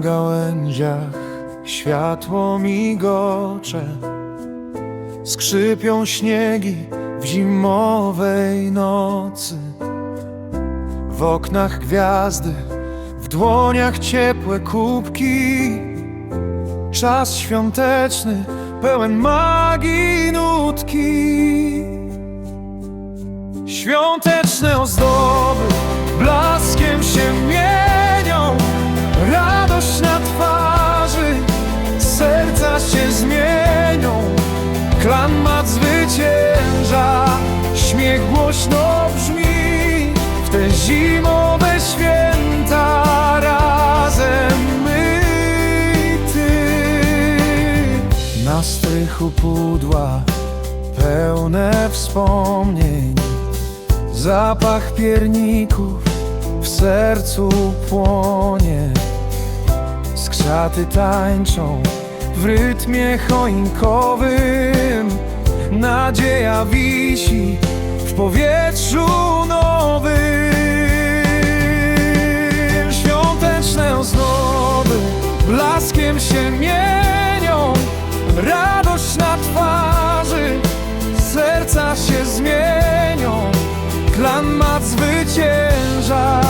gałęziach światło migocze Skrzypią śniegi w zimowej nocy. W oknach gwiazdy, w dłoniach ciepłe kubki. Czas świąteczny, pełen magii nutki. Świąteczne ozdoby się zmienią. Klan mat zwycięża, śmiech głośno brzmi. W te zimowe święta razem my i ty. Na strychu pudła pełne wspomnień. Zapach pierników w sercu płonie. Skrzaty tańczą w rytmie choinkowym Nadzieja wisi w powietrzu nowym. Świąteczne ozdoby blaskiem się mienią Radość na twarzy, serca się zmienią. Klan mat zwycięża,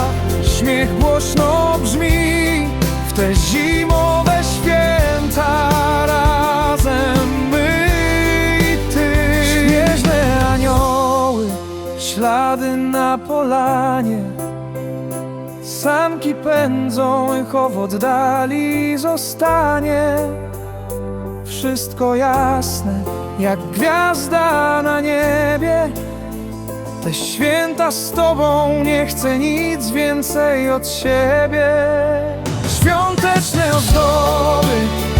śmiech głośno brzmi W te zimowe ślady na polanie. Sanki pędzą, echo w oddali zostanie. Wszystko jasne, jak gwiazda na niebie. Te święta z Tobą nie chcę nic więcej od siebie. Świąteczne ozdoby